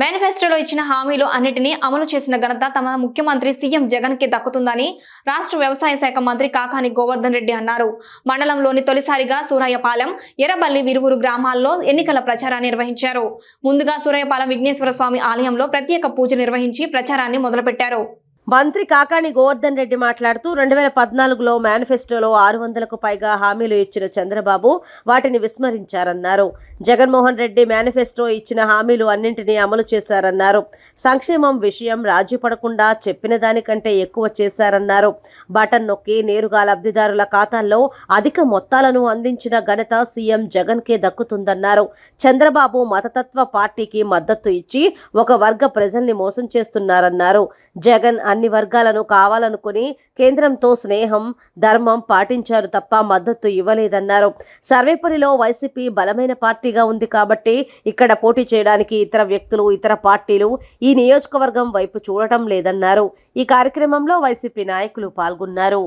మేనిఫెస్టోలో ఇచ్చిన హామీలు అన్నిటినీ అమలు చేసిన ఘనత తమ ముఖ్యమంత్రి సీఎం జగన్కి దక్కుతుందని రాష్ట్ర వ్యవసాయ శాఖ మంత్రి కాకాని గోవర్ధన్ రెడ్డి అన్నారు. మండలంలోని తొలిసారిగా సూరాయపాలెం ఎర్రబల్లి విరువురు గ్రామాల్లో ఎన్నికల ప్రచారాన్ని నిర్వహించారు. ముందుగా సూరాయపాలెం విఘ్నేశ్వర స్వామి ఆలయంలో ప్రత్యేక పూజ నిర్వహించి ప్రచారాన్ని మొదలుపెట్టారు. మంత్రి కాకాణి గోవర్ధన్ రెడ్డి మాట్లాడుతూ రెండు వేల పద్నాలుగులో మేనిఫెస్టోలో ఆరు వందలకు పైగా హామీలు ఇచ్చిన చంద్రబాబు వాటిని విస్మరించారన్నారు. జగన్మోహన్ రెడ్డి మేనిఫెస్టో ఇచ్చిన హామీలు అన్నింటినీ అమలు చేశారన్నారు. సంక్షేమం విషయం రాజీ పడకుండా చెప్పిన దానికంటే ఎక్కువ చేశారన్నారు. బటన్ నొక్కి నేరుగా లబ్ధిదారుల ఖాతాల్లో అధిక మొత్తాలను అందించిన ఘనత సీఎం జగన్కే దక్కుతుందన్నారు. చంద్రబాబు మతతత్వ పార్టీకి మద్దతు ఇచ్చి ఒక వర్గ ప్రజల్ని మోసం చేస్తున్నారన్నారు. జగన్ అన్ని వర్గాలను కావాలనుకుని కేంద్రంతో స్నేహం ధర్మం పాటించారు తప్ప మద్దతు ఇవ్వలేదన్నారు. సర్వేపల్లిలో వైసీపీ బలమైన పార్టీగా ఉంది కాబట్టి ఇక్కడ పోటీ చేయడానికి ఇతర వ్యక్తులు ఇతర పార్టీలు ఈ నియోజకవర్గం వైపు చూడటం లేదన్నారు. ఈ కార్యక్రమంలో వైసీపీ నాయకులు పాల్గొన్నారు.